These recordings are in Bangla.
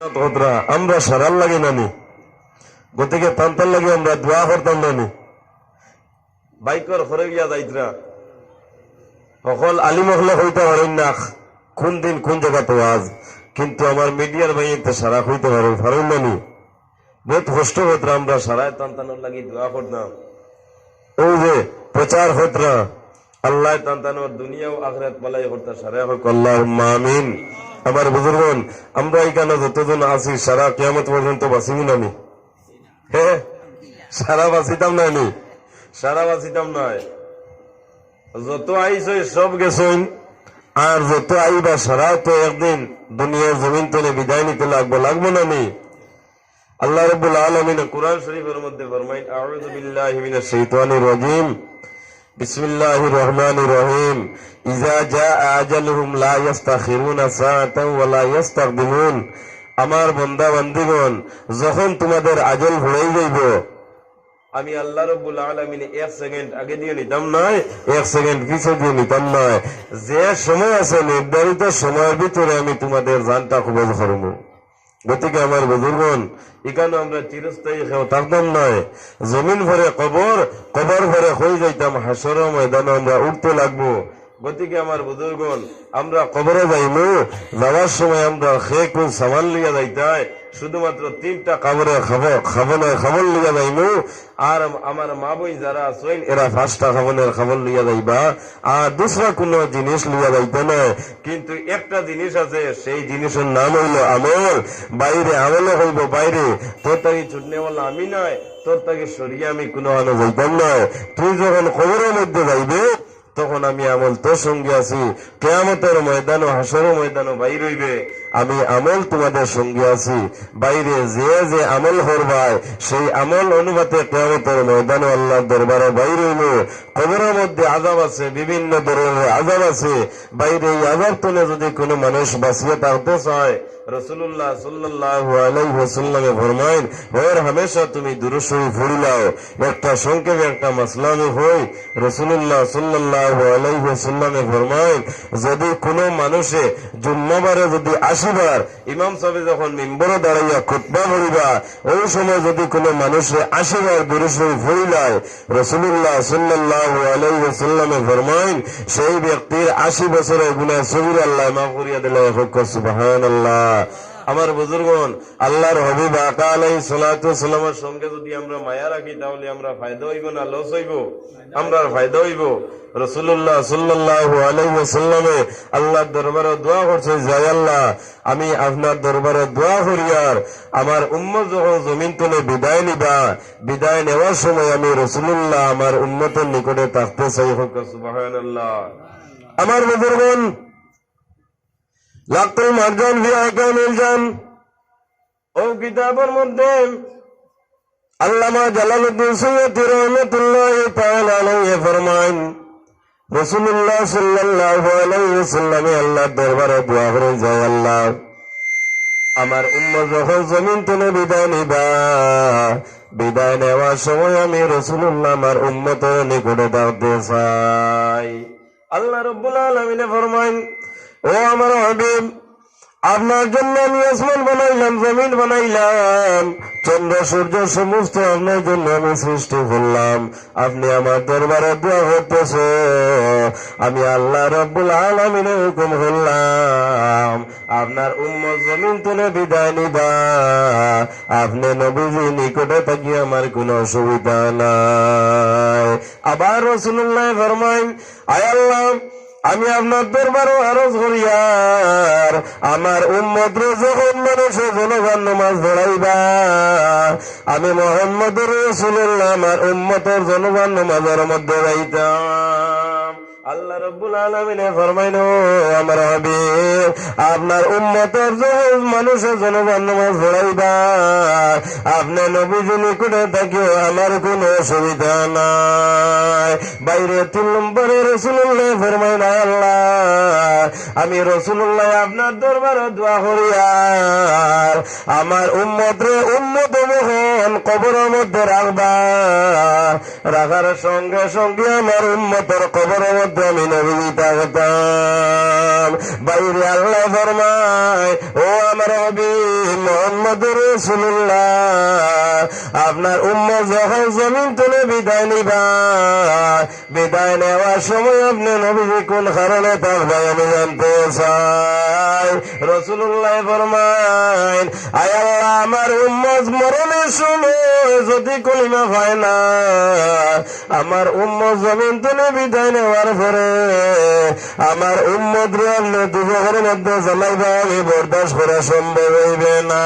আমরা সারার লাগে নানি গতিকে তান্তার লাগে আমরা দোয়া করতাম নানি বাইকর ঘরে গিয়া যাইতরা সকল আলিম হলে হইতে পারেন না, কোন দিন কোন জায়গা তো আজ কিন্তু আমার মিডিয়ার ভাইতে সারা হইতে পারেন পারেন নানি বহুত কষ্ট হতরা আমরা সারায় তান্তানোর লাগি দোয়া করতাম। ওই যে প্রচার হতরা আল্লাহ তান্তানোর দুনিয়া ও আখরাত পালাই করতে সারা হোক আল্লাহ আমিন। আমার বুজুর্গন আমরা এখানে যতজন আছি, সারা কিয়ামত পর্যন্ত বাঁচিব নানি হ্যাঁ সারা বাঁচিতাম নানি সারা বাঁচিতাম নয় যত আইসই সব গেছইন আর যত আইবা সারা তো একদিন দুনিয়ার জমিন তলে বিদায় নিতে লাগবো। লাগবো নানি আল্লাহ রব্বুল আলমিন কোরআন শরীফের মধ্যে ফরমাইন, আউযু বিল্লাহি মিনাশ শাইতানির রাজিম। বিসমিল্লাহির রহমানির রহিম। ইজা জাআ আজালুহুম লা ইস্তাখিরুনা সাআতান ওয়া লা ইস্তাকদিমুন আমার বান্দা বান্দিগণ যখন তোমাদের আজল ভরে যাইব, আমি আল্লাহ রব্বুল আলমিন এক সেকেন্ড আগে দিয়ে নিতাম নয়, এক সেকেন্ড পিছনে দিয়ে নিতাম নয়। যে সময় আছে নির্ধারিত সময়ের ভিতরে আমি তোমাদের জানটা কবজ করব। গতিকে আমার বুজুর্গন এখানে আমরা চিরস্থায়ী থাকতাম নয় জমিন ভরে কবর কবর ভরে হয়ে যাইতাম হাসর ময়দানে আমরা উঠতে লাগবো। গতিকে আমার বুজুর্গন আমরা কবরে যাইমু যাওয়ার সময় আমরা খে কোন সামান লিয়া যাইতাই। শুধুমাত্র তিনটা কাবরে খাব খাবনের খাবর লিয়া যাইমু। আর আমার মা বই যারা আছেন, এরা পাঁচটা খাবনের খাবর লিয়া যাইবা। আর দুসরা কোন জিনিস লিয়া যাইতে না কিন্তু একটা জিনিস আছে, সেই জিনিসের নাম হইল আমল। বাইরে আমলে হইব বাইরে। তোর তাকে ছুটনে বলল আমি নয় তোর তাকে সরিয়ে আমি কোনো আনো যাইতাম নয় তুই যখন খবরের মধ্যে যাইবে তখন আমি আমল তোর সঙ্গে আছি, কেয়ামতের ময়দানও, হাসরের ময়দানও বাইর হইবে। আমি আমল তোমাদের সঙ্গে আছি। বাইরে যে যে আমল করবাই সেই আমল অনুপাতে কেয়ামতের ময়দানও আল্লাহ দরবারে বাইর হইব কবরের মধ্যে আজাব আছে, বিভিন্ন ধরনের আজাব আছে। বাইরে এই আজাব তুলে যদি কোনো মানুষ বাঁচিয়ে থাকতে চায় রসুল্লাহ সাল্লাহ আলাইসাল্লামে ফরমাইন ওর হামেশা তুমি ফুড়িলাও একটা একটা মাসলামি হই রসুল্লাহ সাল্লাহ যদি কোনো মানুষে জুম্মাবারে যদি আসিবার ইমাম সাহেব যখন মিম্বরে দাঁড়াইয়া খুতবা করিবা ওই সময় যদি কোনো মানুষে আসিবার দুরুশরী ফুড়িলায় রসুল্লাহ সাল্লাহ আলাইসাল্লামে ফরমাইন সেই ব্যক্তির আশি বছরের গুণা সবির আল্লাহ মা করিয়া দিলে সুবাহান আল্লাহ আমার বুজুর্গন আল্লাহর হবিব আকা আলাই সালামের সঙ্গে যদি আমরা মায়া রাখি, তাহলে আমরা ফায়দা হইব না লস হইব? আমরা ফায়দা হইব? আমার জমিন বিদায় নিবা, বিদায় সময় আমি নিকটে থাকতে চাই। হোক আমার বুজুর্গন লাকুল মারজান ফি আহকামিল জান। ও কিতাবের মধ্যে আল্লামা জালালউদ্দিন সৈয়দ রহমাতুল্লাহ তাআলা আলাইহি ফরমান রাসূলুল্লাহ সাল্লাল্লাহু আলাইহি ওয়াসাল্লামে আল্লাহর দরবারে দোয়া করে যায় আল্লাহ, আমার উম্মত যখন জমিন তুলে বিদায় নিবা, বিদায় নেওয়ার সময় আমি রসুল্লাহ আমার উম্মতের নিকটে থাকতে চাই আল্লাহ রব্বুল আলমিনে ফরমাইন ও আমার হাবিব আপনার জন্য আমি আসমান বানাইলাম, জমিন বানাইলাম। চন্দ্র, সূর্য, সমস্ত আপনার জন্য আমি সৃষ্টি করলাম। আপনি আমার দরবারে দোয়া করতেছ আমি আল্লাহ রব্বুল আলমিনের হুকুম করলাম। আপনার উম্মত জমিন তুলে বিদায় নিবা। আপনি নবীজি নিকটে থাকি, আমার কোনো অসুবিধা নাই। আবার রসুল্লাহ ফরমাইন আয় আল্লাহ আমি আপনার দরবারও আরজ করিয়ার আমার উম্মত যখন মানুষে জনগণ নামাজ ধরাইবা আমি মোহাম্মদ রসুল্লাহ আমার উম্মতের জনগণ নামাজের মধ্যে যাইতাম। আল্লাহ রব্বুল আলমিনে ফরমাইন আমার হবে আপনার উম্মতের যখন মানুষের জনগণ নামাজ ধরাইবা আপনি নবীজি নিকটে থাকিও আমার কোনো অসুবিধা নাই। বাইরে তিন নম্বরে রসুল্লাহ ফরমাইন আল্লাহ, আমি রসুল্লাহ আপনার দরবারে দোয়া করি, আর আমার উম্মত রে উম্মত মোহন কবরের মধ্যে রাখবা। রাখার সঙ্গে সঙ্গে আমার উম্মতের কবরের মধ্যে থাকতাম বাইরে আল্লাহ ফরমায়, ও আমার হবি মোহাম্মদ রসুল্লাহ আপনার উম্মত যখন জমিন তুলে বিদায় নিবা, বিদায় নেওয়ার সময় আপনি নবীজি কোন কারণে থাকবে আমি জানতে চাই? রসুল্লাহ ফরমাইন আয় আল্লাহ, আমার উম্মত মরণের সময় যদি কলিমা পায় না, আমার উম্মত জমিন তুলে বিদায় নেওয়ার পরে আমার উম্মত রে আপনি দুজকের মধ্যে জ্বালাইবা আমি বরদাস্ত করা সম্ভব হইবে না।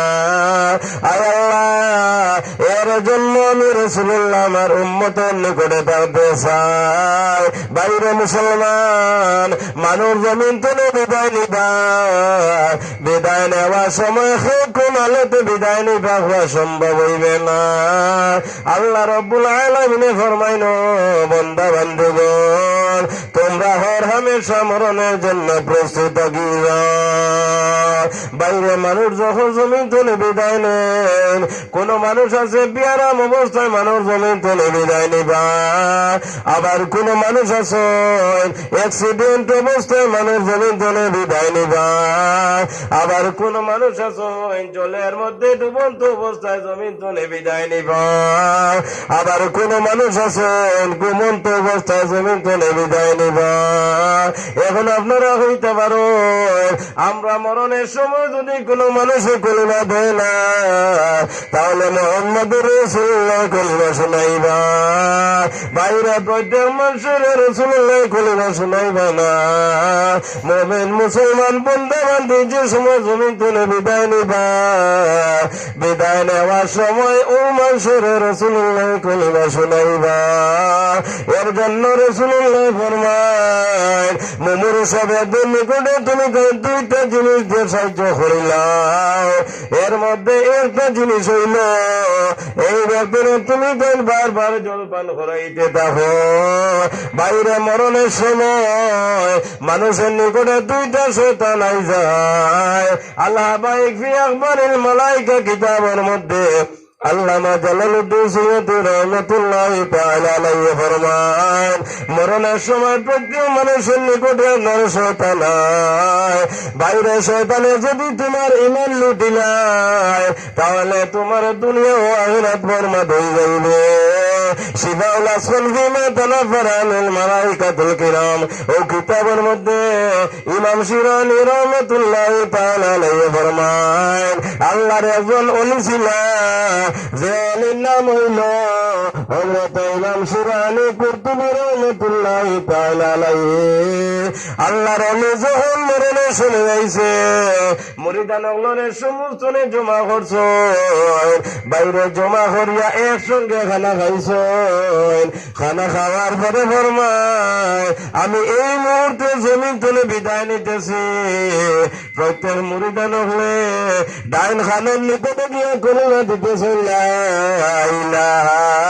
এর জন্য আমি রসুল্লাহ আমার উম্মতের নিকটে থাকতে চাই। বাইরে মুসলমান, মানুষ জমিন তুলে বিদায় নিবা। বিদায় নেওয়ার সময় কোন আলোতে বিদায় নিবা, হওয়া সম্ভব হইবে না। আল্লাহ রব্বুল আলমিনে ফরমাইন বন্ধা বান্ধবন তোমরা হর হামেশা মরণের জন্য প্রস্তুত বাইরে মানুষ যখন জমিন তুলে বিদায় নেন, কোন মানুষ আছে বিয়ারাম অবস্থায় মানুষ জমিন তুলে বিদায় নিবা। আবার কোন মানুষ আছে অ্যাক্সিডেন্ট অবস্থায় মানুষ জমিন তুলে বিদায় নিবা। আবার কোন মানুষ আছে জলের মধ্যে ডুবন্ত অবস্থায় জমিন তুলে বিদায় নিবা। আবার কোন মানুষ আছে ঘুমন্ত অবস্থায় জমিন তুলে বিদায় নিবা এখন আপনারা হইতে পারো, আমরা মরণের সময় যদি কোনো মানুষে কলিমা দেয় না, তাহলে মোহাম্মদ রসুল্লাহ কলিমা শোনাইবা। বাইরে প্রত্যেক মানুষের রসুল্লাহ কলিমা শোনাইবা না। মোমেন, মুসলমান বন্ধু বান্ধব যে সময় জমিন তুলে বিদায় নিবা। বিদায় নেওয়ার সময় ও মানুষের রসুল্লাহ কলিমা শোনাইবা। এর জন্য রসুল্লাহ ফরমায় মোমর তুমি দুইটা জিনিস দিয়ে সাহায্য এর মধ্যে একটা জিনিস হইল, এই ব্যাপারে তুমি বারবার জলপান বাইরে মরণের সময় মানুষের নিকটে দুইটা শৈতান আই যায়। আল্লাহ বাইক ফি আকবরের মালাইকা কিতাবের মধ্যে আল্লামা জালালুদ্দিন সৈয়দ রহমতুল্লাহ তাআলা আলাইহি ফরমান মরণের সময় প্রত্যেক মানুষের নিকটে নর শয়তান। বাইরে শয়তানে যদি তোমার ইমান লুটিলায় তাহলে তোমার দুনিয়া ও আখিরাত বরবাদ হয়ে যাইবে। শিফাউল আসফল ফিমা তানাফার আনিল মালাইকাতুল কিরাম। ও কিতাবের মধ্যে ইমাম শিরানি রহমতুল্লাহ তাআলা আলাইহি ফরমান আল্লাহর একজন অলি ছিল। যে অলির নাম হইল বাইরে জমা করিয়া একসঙ্গে খানা খাইছ। খানা খাওয়ার পরে ফরমায়, আমি এই মুহূর্তে জমিন তুলে বিদায় নিতেছি। প্রত্যেক মুরিদান হলে ডাইন খানের নিকটে গিয়ে কলিমা দিতেছে লা ইলাহা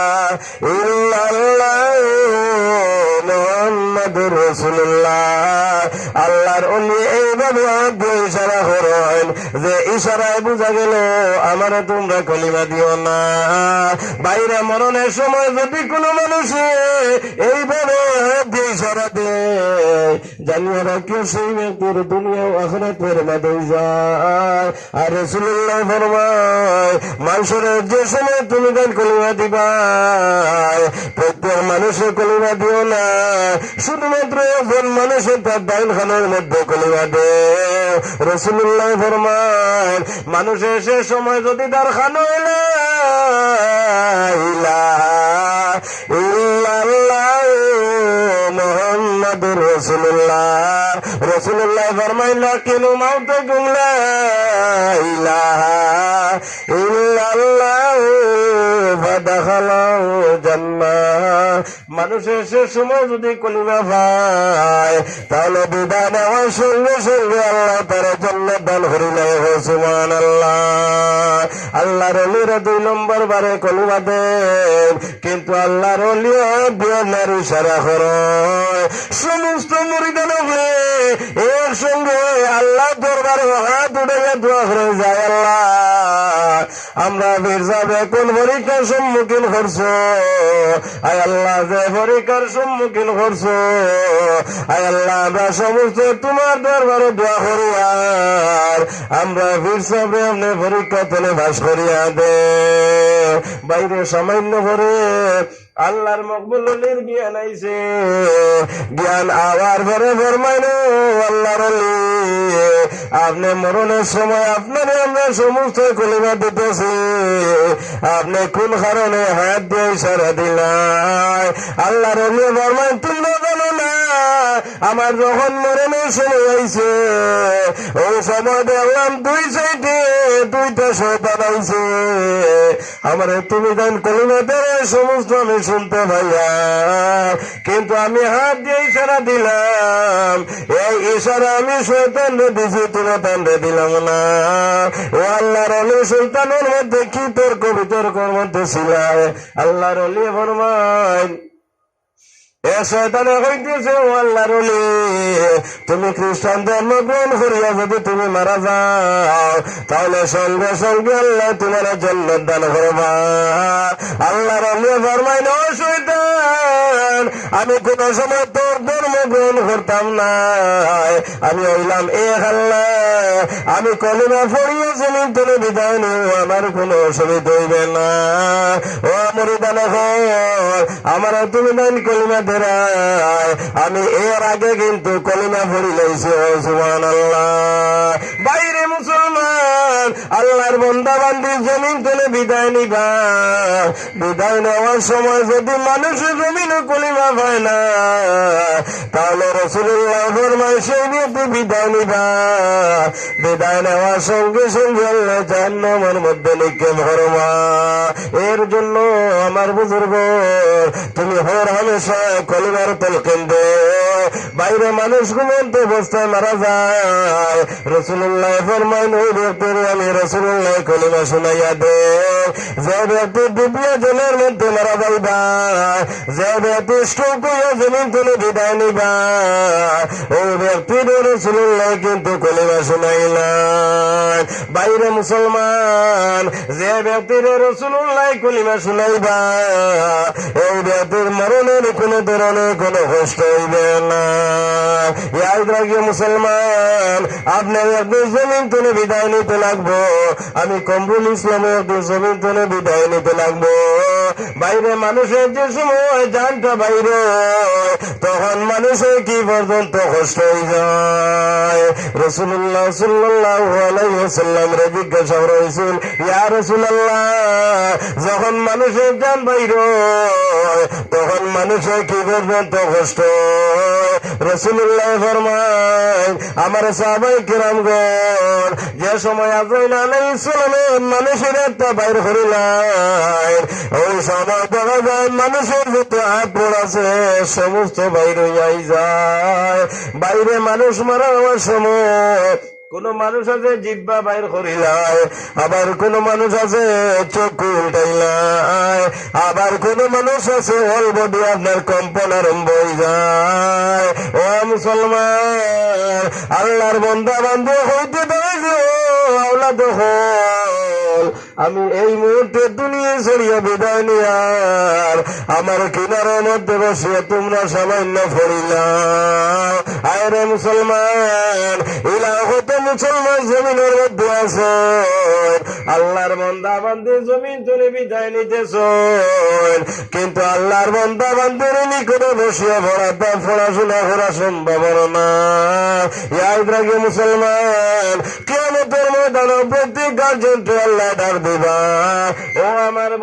আল্লাহর অলি এইভাবে ইশারা যে ইশারায় বোঝা গেল আমারে তোমরা কলিমা দিও না। বাইরে মরণের সময় যদি কোনো মানুষে এইভাবে ইশারা দেয় জানিয়ে রাখিও সেই ব্যক্তির দুনিয়া আখরাতের মাঝে যায়। আর রসুল্লাহ ফরমায়, মানুষের যে তুমি গান কলিমা দিবা প্রত্যেক মানুষের কলিমা দিও না। শুধুমাত্র একজন মানুষের তার ডাইন খানের মধ্যে কলিমা দে রসুল্লাহ ফরমায়, মানুষের সে সময় যদি তার খানো মোহাম্মদুর রসুল্লাহ রসুল্লাহ ফরমাইলা কিনু মাউতে গুমলা মানুষের সে সময় যদি কলিমা তাহলে বিদায় নেওয়ার সঙ্গে সঙ্গে আল্লাহ তার জন্য দান করিলে সুমান আল্লাহ আল্লাহর অলিরা দুই নম্বর বারে কলিমা দেন, কিন্তু আল্লাহর অলিও বিয়ার ইশারা করে সমস্ত মরিদান হলে একসঙ্গে আল্লাহ দরবারে হাত উঠে দোয়া করে যায় আল্লাহ। আমরা মির্জাবে কোন পরীক্ষার সম্মুখীন করছ আয় আল্লাহ যে পরীক্ষার সম্মুখীন করছ আয় আল্লাহ আমরা সমস্ত তোমার দরবারে দোয়া করি আর আমরা সাহেব আপনি পরীক্ষা তোলে বাস করিয়া দে বাইরে সামান্য করে আল্লাহর মকবুলের জ্ঞান আইছে। জ্ঞান আবার ভরে ফরমাইল, আল্লাহর। আপনি মরণের সময় আপনার আমরা সমস্ত কলিমা দিতেছি। আপনি কোন কারণে হাত দিয়ে সারা দিলাই? আল্লাহর ফরমাইন তুমি আমার যখন মরণের সময় আইছে ওই সময় দেখলাম দুই সাইডে, দুইটা শয়তান আইছে আমার তুমি জান কলিমাতে সমস্ত আমি শুনতে ভাইয়া কিন্তু আমি হাত দিয়ে ইশারা দিলাম। এই ইশারা আমি শয়তান দিছি তুমি তান্ডে দিলাম না। ও আল্লাহর অলি সুলতানের মধ্যে কি তর্ক বিতর্কর মধ্যে ছিল আল্লাহর অলি ফরমান এ শয়তানে তুমি খ্রিস্টান ধর্ম গ্রহণ করিয়া যদি তুমি মারা যাও, তাহলে সঙ্গে সঙ্গে আল্লাহ তোমার জন্য দান করবা। ও শয়তান, আমি কোন সময় তোর ধর্ম গ্রহণ করতাম না। আমি হইলাম এক আল্লাহ। আমি কলিমা পড়িয়া তুলে বিদায় নিও আমার কোনো অসুবিধা হইবে না। ও মরিদান আমার তুমি দান কলিমা আমি এর আগে কিন্তু কলিমা পড়ি লাইছি সুমান আল্লাহ বাইরে মুসলমান, আল্লাহর বন্দা বান্দি জমিন তুলে বিদায় নিবা। বিদায় নেওয়ার সময় যদি মানুষের জমিনে কলিমা পায় না, তাহলে রসুল্লাহ ফরমায় সেই ব্যক্তি বিদায় নিবা। বিদায় নেওয়ার সঙ্গে সঙ্গে আল্লাহ জাহান্নামের মধ্যে নিক্ষেপ করবা এর জন্য আমার বুজুর্গ, তুমি হর হামেশা কলিমার তলকেন দে বাইরে মানুষ ঘুমন্ত অবস্থায় মারা যায়। রসুল্লাহ ফরমান ওই ব্যক্তির আমি রসুল্লাহ কলিমা শুনাইয়া দে। যে ব্যক্তি ডুবিয়া জলের মধ্যে মারা যাইবা, যে ব্যক্তি স্ট্রোক হইয়া জমিন তুলে বিদায় নিবা, ওই ব্যক্তির রসুল্লাহ কিন্তু কলিমা শুনাইলাম বাইরে মুসলমান, যে ব্যক্তির রসুল্লাহ কলিমা শুনাইবা এই ব্যক্তির মরণের কোনো কোনো মুসলমান আপনার জমিন তুলে বিদায় নিতে লাগবো। আমি কমরুল ইসলামের জমিন তুলে বিদায় নিতে লাগবো। বাইরে মানুষের যে সময় জানটা বাইরে, তখন মানুষের কি পর্যন্ত কষ্ট হয়ে যায়? রসুল্লাহ সাল্লাহ আলাইসাল্লাম রে জিজ্ঞাসা রয়েছেন ইয়া রসুল্লাহ যখন মানুষের যান বাইর, তখন মানুষের কি পর্যন্ত কষ্ট রসুল্লাহ ফরমায়, আমার সাহাবাই কিরামগণ যে সময় আজরাইল আলাইহিস সালামের মানুষের একটা বাইর করিলাই ওই সময় দেখা যায় মানুষের যত হাত আছে সমস্ত বাইর হইয়াই যায়। বাইরে মানুষ মারা হওয়ার সময় কোন মানুষ আছে জিব্বা বাইর করিলায় আবার কোন মানুষ আছে চক্ষু উল্টাইলায় আবার কোন মানুষ আছে অল বডি আপনার কম্পন আরম্ভ হয়ে যায়। ও মুসলমান, আল্লাহর বন্ধা বান্ধব হইতে পারে আল্লাহ হল। আমি এই মুহূর্তে দুনিয়া ছড়িয়ে বিদায় নিয়ার। আমার কিনারের মধ্যে বসে তোমরা সামান্য ফরিলাম আয়রে মুসলমান ইলা হতে মুসলমান জমিনের মধ্যে আছে। আল্লাহর বন্দা বান্ধে জমিন তুলে বিদায় নিতেছ কিন্তু আল্লাহর বন্দা বান্ধের নিকটে বসিয়া পড়াতে পড়াশোনা করা সম্ভব না। রাখে মুসলমান কেমতের ময়দান প্রত্যেক গার্জেন আল্লাহ ডাক দিবা। ও আমার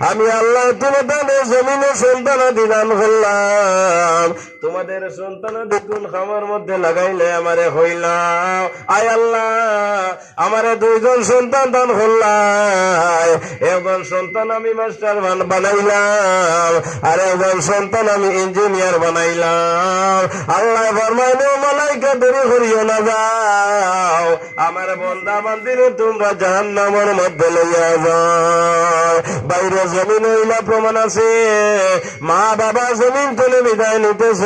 আমি আল্লাহ তোমাদের জমিনে সন্তানাদি দান করলাম তোমাদের সন্তানাদি কোন খামার মধ্যে লাগাইলে আমারে হইলাম। আয় আল্লাহ, আমারে দুইজন সন্তান দান একজন সন্তান আমি মাস্টার বান- বানাইলাম, আর একজন সন্তান আমি ইঞ্জিনিয়ার বানাইলাম। আল্লাহ ফরমাইল, মালাইকা দেরি করিও না যাও। আমার বন্দা বান্দির তোমরা জাহান নামের মধ্যে লইয়া যাও বাইরে জমিন হইলা প্রমাণ আছে। মা বাবা জমিন তুলে বিদায় নিতেছ।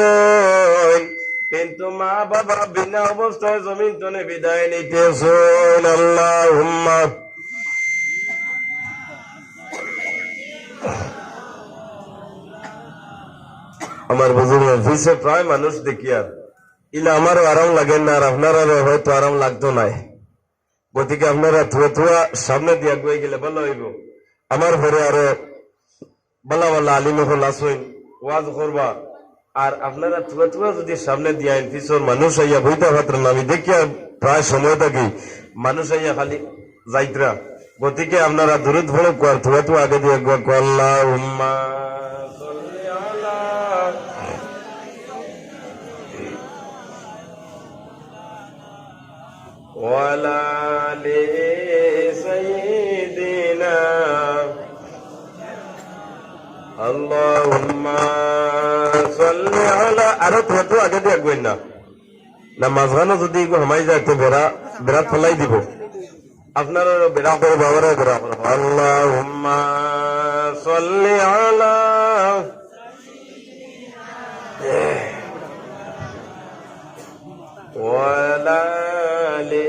কিন্তু মা বাবা বিনা অবস্থায় জমিন তনে বিদায় নিতেছেন আল্লাহ আমার বুঝুন, অফিসে প্রায় মানুষ দেখি আর ইলা আমারও আরাম লাগে না আর আপনারও হয়তো আরাম লাগতো নাই। গতিকে আপনারা থুয়া থুয়া সামনে দিয়ে আগুয়ে গেলে ভালো হইব। আমার ঘরে আরও বলা বলা আলিম হল আসইন ওয়াজ করবা আর আপনারা থুয়া থুয়া যদি সামনে দিয়ে পিছর মানুষ আইয়া বইতে পাত্রেন আমি দেখি আর প্রায় সময় থাকি মানুষ আইয়া খালি যাইতরা গতিকে আপনারা দূরে ধরে কোয়ার থুয়া থুয়া আগে দিয়ে আল্লাহ উম্মা وعلى آل سيدنا اللهم صل على আরো তো তো আগে দিয়ে আগুন না না মাঝখানে যদি এগুলো হামাই যায় তো বেড়া বেড়া ফলাই দিব আপনারা বেড়া করে বাবারা বেড়া করো আল্লাহুম্মা সাল্লি আলা وعلى آل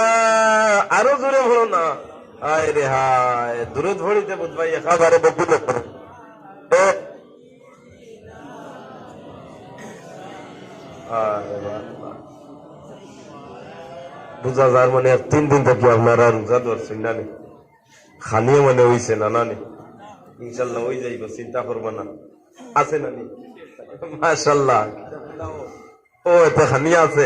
রে হায় বুঝা যার মানে আর তিন দিন থেকে আপনারা রোজা ধরছেন না নি? খানিয়ে মানে হইছে না না নি? ইনশাল্লাহ ওই যাইব, চিন্তা করব না আছে না নি? ও, এতে খানিয়া আছে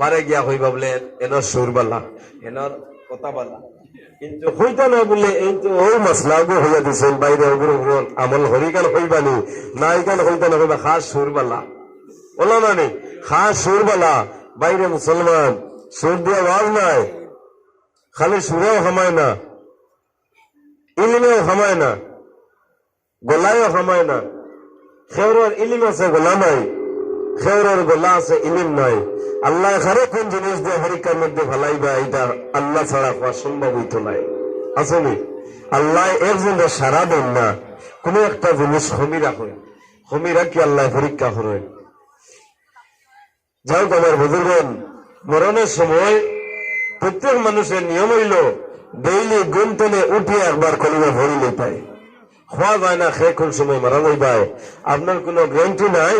বারে গিয়া হইবা বলে এনর সুর বালা এনর কথা বালা। কিন্তু হইতা না বলে কিন্তু ওই মশলাগো হইয়া দিছেন, বাইরে ওগুলো আমল হরিকান হইবানি নাইকান হইতা না হইবা, খাস সুর বালা। বলো না নি খাস সুর বালা, বাইরে মুসলমান, সুর দিয়ে ওয়াজ নাই, খালি সুরেও হামায় না, ইলিমেও হামায় না, গলায়ও হামায় না। খেওরের ইলিম আছে, গোলা নাই গোলা আছে, ইলিম নাই। আল্লাহ কোন জিনিস দিয়ে হরিকার মধ্যে ফেলাইবা, এটা আল্লাহ ছাড়া হওয়া সম্ভব হইতো নাই। আল্লাহ সারা দেন না। একটা জিনিস হমি আল্লাহ পরীক্ষা বুঝুর্গন মরণের সময় প্রত্যেক মানুষের নিয়ম হইল, ডেইলি গুনতনে উঠে একবার কলিমা ভরি পায়। খোয়া যায় না খে কোন সময় মারা যাইবায়। আপনার কোনো গ্যারান্টি নাই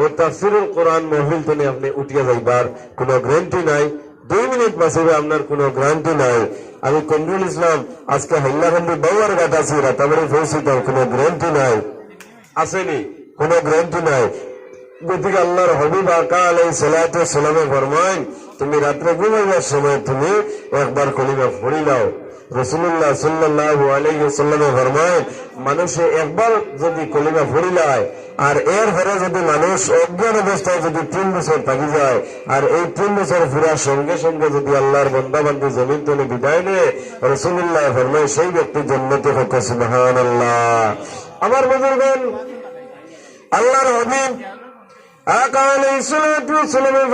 ও তাফসিরুল কোরআন মহফিল তনে আপনি উঠিয়া যাইবার কোনো গ্যারান্টি নাই। দুই মিনিট বাঁচিবে আপনার কোনো গ্যারান্টি নাই। আমি কমরুল ইসলাম, আজকে হাইলাকান্দি বাউয়ার ঘাট আছি, রাতাবাড়ি পৌঁছিত কোনো গ্যারান্টি নাই। আসেনি, কোনো গ্যারান্টি নাই। গতিকে আল্লাহর হবিব আকা আলাই সালাতে সালামে ফরমাইন তুমি রাত্রে ঘুমাইবার সময় তুমি একবার কলিমা পড়ি দাও রসুল্লাহ সাল্লাহ আলাইসাল্লামে ফরমাইন মানুষে একবার যদি কলিমা পড়িলায় আর এর পরে যদি মানুষ অজ্ঞান অবস্থায় যদি তিন বছর থাকি যায়, আর এই তিন বছর ফিরার সঙ্গে সঙ্গে যদি আল্লাহর বন্দাবান্ধি জমিন তুলে বিদায় নেয় রসুল্লাহ ফরমাই সেই ব্যক্তি জন্মতে হতো সুবাহান আল্লাহ আমার বুজুর্গন আল্লাহর হবিব আকাল ইসলাতু সালামে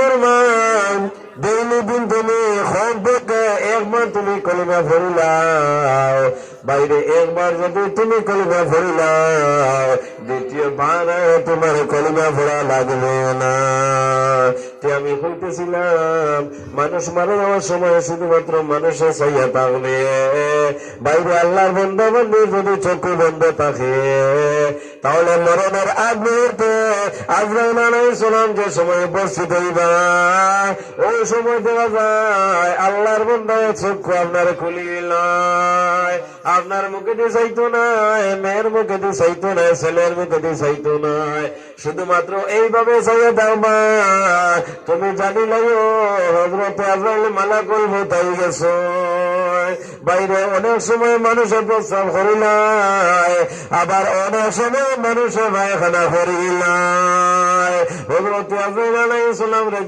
ফরমান দৈনন্দিন তুমি খবকে একবার তুমি কলিমা ফরিলাও বাইরে একবার যদি তুমি কলিমা ফরিলাও দ্বিতীয় বার তোমার কলিমা ফোড়া লাগবে না। আমি হইতেছিলাম, মানুষ মারা যাওয়ার সময় শুধুমাত্র মানুষের চাইয়া থাকবে। বাইরে আল্লাহর বন্ধা বন্ধু যদি চক্ষু বন্ধ থাকে, তাহলে মরণের আগ মুহূর্তে আজরাইল আলাইহিস সালাম যে সময় উপস্থিত হইবা ওই সময় দেখা যায়, আল্লাহর বন্ধা চক্ষু আপনার খুলিলাই আপনার মুখে দিয়ে চাইতো নাই মেয়ের মুখে দিয়ে চাইতো নাই ছেলের মুখে দিয়ে চাইতো নাই শুধুমাত্র এইভাবে চাইয়া দাও মা। তুমি জানি লাইও হজরত মালা করব তাই গেছো বাইরে অনেক সময় মানুষের প্রস্তাব করিলাই আবার অনেক সময় মানুষের পায়খানা করিলাই হজরত আজরাইল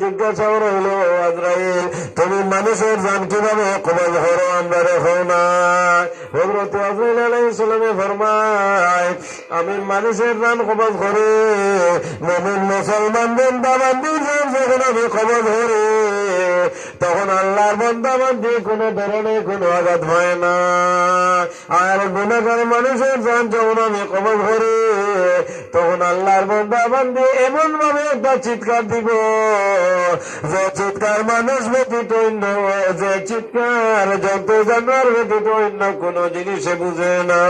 জিজ্ঞাসা রইল আজরাইল, তুমি মানুষের জান কীভাবে কবজ করো? আমরা রেখো না আজরাইল ফরমায়, আমি মানুষের জান করি। জান যখন আমি কবজ করি, তখন আল্লাহর বন্দা বান্দি কোন ধরনের কোন আঘাত হয় না। আর গুণাগার মানুষের জান যখন আমি কবজ করি তখন আল্লাহর বন্দা বান্দি এমন ভাবে একটা চিৎকার দিব, যে চিৎকার মানুষ ব্যতীত অন্য, যে চিৎকার যত জানোয়ার ব্যতীত অন্য কোন জিনিসে বুঝে না।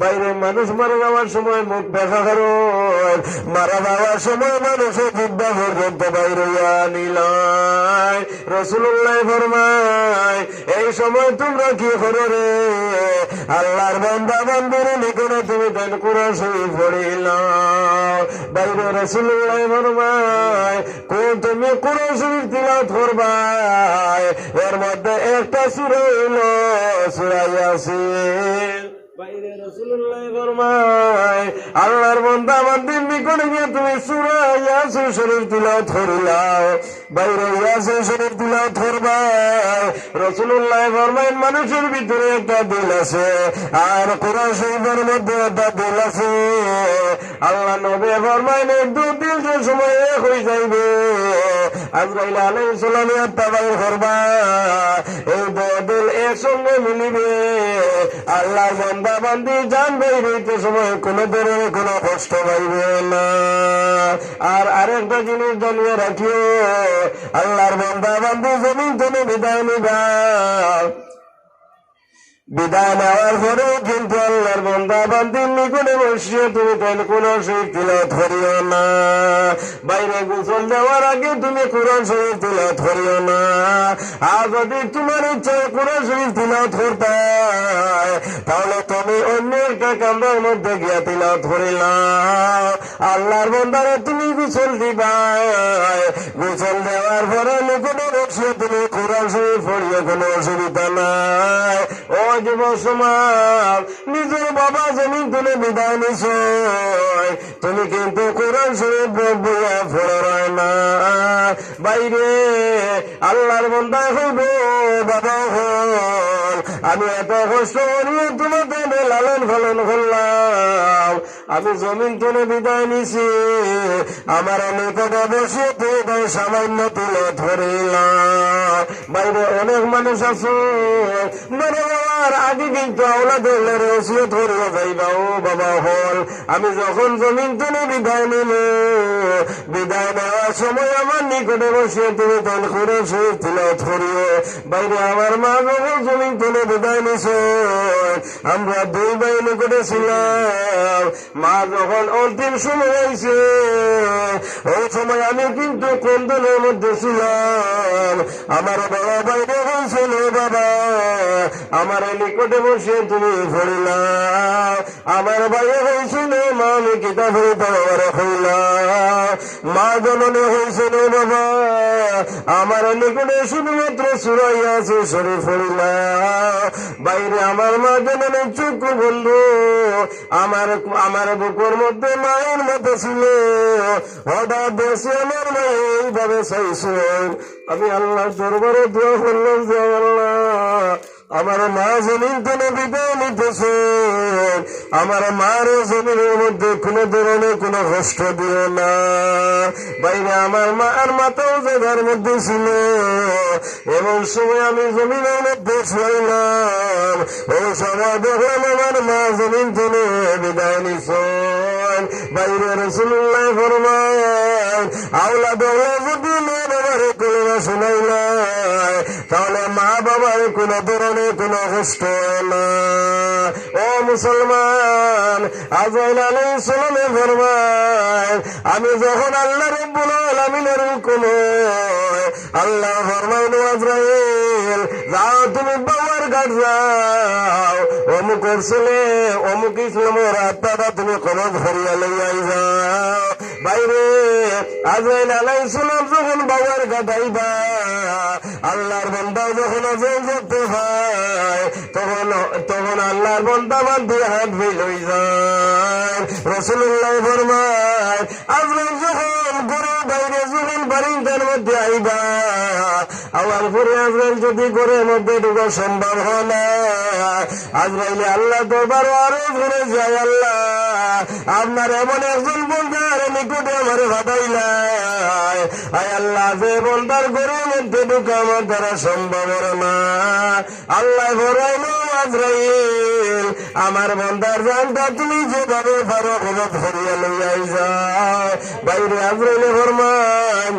বাইরে মানুষ মারা যাওয়ার সময় মুখ দেখা করো, মারা যাওয়ার সময় মানুষের জিব্বা পর্যন্ত বাইরে নিলাই রসুল্লাহ ফরমায়, এই সময় তোমরা কি করো রে? আল্লাহর বান্দা, বান্দির নিকটে তুমি তেন কোরআন শরীফ পড়িলাম বাইরে ফরমায়, কোন তুমি কোরআন শরীফ তিলাওয়াত করবাই এর মধ্যে একটা সূরা হইল সূরা ইয়াসিন। বাইরে ফরমায়, আল্লাহর বন্দা, বান্দির নিকটে গিয়ে তুমি সূরা ইয়াসিন শরীফ তিলাওয়াত করিলাও। বাইরে ইয়াসিন শরীফ তিলাওয়াত করবাই রসুল্লাহ ফরমাইন, মানুষের ভিতরে একটা দিল আছে, আর কোরআন শরীফের মধ্যে একটা দিল আছে। আল্লাহ নবী ফরমাইন দু দিন সময় এক হয়ে যাইবে আজরাইল আলাইহিস সালামে তাবাই করবা এই বদল দিল একসঙ্গে মিলিবে। আল্লাহ বান্দা বান্দি জানবে হইতে সময় কোনো ধরনের কোনো কষ্ট পাইবে না। আর আরেকটা জিনিস জানিয়ে রাখিও, আল্লাহর বান্দা বান্দি জমিন তুমি বিদায় নিবা। বিদায় নেওয়ার পরে কিন্তু আল্লাহর বন্দা বান্দির নিকটে বসিয়ে তুমি তেল কোন শরীর তিলত করিও না। বাইরে গোসল দেওয়ার আগে তুমি কোরআন শরীর তিলত করিও না। আর যদি তোমার ইচ্ছা কোরআন শরীর তিলত করতে, তাহলে তুমি অন্য একটা কামরার মধ্যে গিয়া তিলত করিলাম আল্লাহর বন্দারে তুমি গোসল দিবা। গোসল দেওয়ার পরে নিকটে বসিয়ে তুমি কোরআন শরীর পড়িয়ে কোনো অসুবিধা নাই। ও যুব নিজের বাবা জমিন তুলে বিদায় নিছ। তুমি কিন্তু কোরআন শরীফ বইয়া ফেরায় রয় না। বাইরে আল্লাহর বন্দায় হইব, বাবা হল। আমি এত কষ্ট করিয়ে তোমাকে লালন পালন করলাম। আমি জমিন তুলে বিদায় নিছি। আমার নিকটে বসে তুই সামান্য তুলে ধরিলাম। বাইরে অনেক মানুষ আছে। মরে যাওয়ার আগে কিন্তু আওলাদের রসিয়ে ধরিয়ে যাইবা ও বাবা, হল। আমি যখন জমিন তুলে বিদায় নিল বিদায় নেওয়ার সময় আমার নিকটে বসে তুমি তখন করে তুলে ধরিয়ে, বাইরে আমার মা যখন জমিন তুলে বিদায় নিছ। আমরা দুই ভাই নিকটে ছিলাম। মা যখন অন্তিম সময় হয়েছে ওই সময় আমি কিন্তু কন্দনের মধ্যে ছিলাম। আমার বড় বাইরে হয়েছিল বাবা। আমার নিকটে বসে তুমি পড়িলাম আমার বাইরে হয়েছিল মা আমি কিতাব হইতে আমার হইলাম মা জননে হয়েছিল বাবা। আমার নিকটে শুধুমাত্র সুরাই আছে, সরে পড়িলাম বাইরে আমার মা জননে চুপ বলল আমার আমার বুকুর মধ্যে মায়ের মতো ছিল। হঠাৎ দেশে আমার মা এইভাবে চাইছিল আমি আল্লাহ দরবারে দোয়া করলাম যে, আল্লাহ, আমার মা জমিন তো বিদায় নিতেছেন আমার মার জমিনের মধ্যে কোনো ধরনের কোনো কষ্ট দিও না। বাইরে আমার মা আর মাতাও জায়গার মধ্যে ছিল, এমন সময় আমি জমিনের মধ্যে শুয়াইলাম। ওই সময় দেখলাম আমার মা জমিন থেকে বিদায় নিছেন। বাইরে রসুল্লাহ ফরমান আওলা দৌলা যদি মা বাবার কলমা শোনাইলাই তাহলে মা বাবার কোন ধরনের কোন কষ্ট না। ও মুসলমান আজরাইল আলাইহিস সালামে ফরমান। আমি যখন আল্লাহ রব্বুল আলামিনের কোন আল্লাহ ফরমাইল আজরাইল, যাও তুমি বাবার ঘাট যাও। অমুক ছেলে অমুক ইসলামের আত্মাটা তুমি কবজ হরিয়া লইয়াই যাও। বাইরে। আজরাইল আলাই সুলাম যখন বাবার গাদাইবা আল্লাহর বন্দা যখন অজয় করতে হয়, তখন তখন আল্লাহর বন্দা বান্ধে হাত বই লই যায়। রসুল্লাহ ফরমায়, আজরাইল যখন গরু বাইরে যখন বারিন্দার মধ্যে আইবা আমার পরে আজরাইল যদি ঘরের মধ্যে ঢুকা সম্ভব হয় না আজরাইলে আল্লাহ দরবার আরও ঘুরে যায় আল্লাহ। আপনার এমন একজন বন্ধার নিকটে আমার ভাটাইলাই আয় আল্লাহ, যে বন্ধার ঘরের মধ্যে ঢুকা আমার দ্বারা সম্ভব না। আল্লাহ ভরাইল আজরাইল, আমার বন্ধার জানটা তুমি যেভাবে পারো ধরিয়া লইয়াই যাও। বাইরে আজরাইলে ফরমান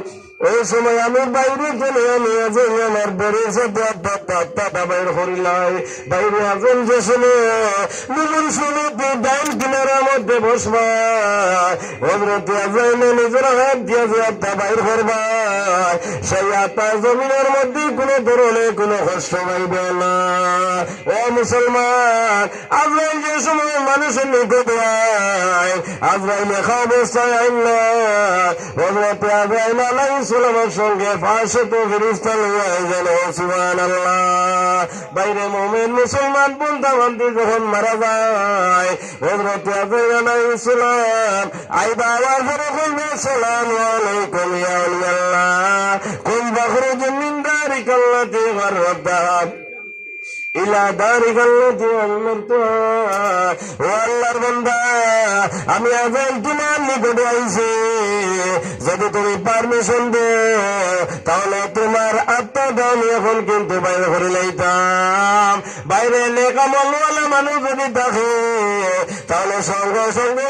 ওই সময় আমি বাইরে চলে আমি আজন আমার বড়ের সাথে আত্মা বাইর করিলাই বাইরে আজন যে সময় নিজের শুনেতে ডাইন কিনারার মধ্যে বসবা। হজরতে আজাইনে নিজের হাত দিয়ে যে আত্মা বাইর করবা। সেই আত্মা জমিনের মধ্যে কোনো ধরনের কোনো কষ্ট পাইবে না। ও মুসলমান, আজরাইল যে সময় মানুষের নিকট আজরাইল লেখা অবস্থায় আইন হজরতে আজরাইল আলাইহিস সালামের সঙ্গে পাঁচশো তো ফিরিস্তা লইয়া গেল সুবান বাইরে মোমেন মুসলমান বান্ধি যখন মারা যায় হজরত আজরাইল আলাইহিস সালাম আইবা আওয়াজ করে কইবে আসসালামু আলাইকুম ইয়া আল্লাহ। কুম বাখরুজ মিন দারিকাল্লাতি গররাত ইলা আমি আজান তোমার নিকটে আইছি যদি তুমি পারমিশন দে তাহলে তোমার আত্মাটা আমি এখন কিন্তু বাইরে করে লাইতাম বাইরে লেখা মলওয়ালা মানুষ যদি থাকে তাহলে সঙ্গে সঙ্গে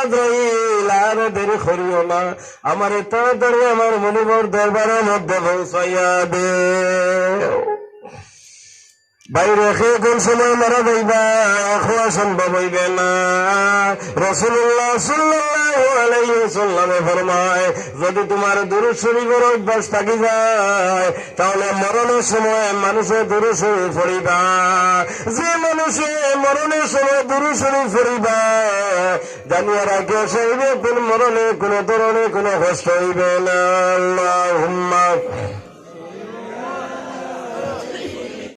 আজরাইল, আর দেরি করিও না। আমার তাড়াতাড়ি আমার মনিবর দরবারের মধ্যে পৌঁছাইয়া দে। বাইরে খেয়ে কোন সময় মারা যাইবা? খোয়া সম্ভব না। রসুল্লাহ সাল্লাল্লাহু ফরমায়, যদি তোমার দুরুদ শরীফের অভ্যাস থাকি যায়, তাহলে মরণের সময় মানুষের দুরুদ শরীফ পড়িবা। যে মানুষে মরণের সময় দুরুদ শরীফ পড়িবা, জানিয়ে রাখে সেই ব্যক্তির মরণে কোনো ধরনের কোনো কষ্ট হইবে না। আল্লাহুম্মা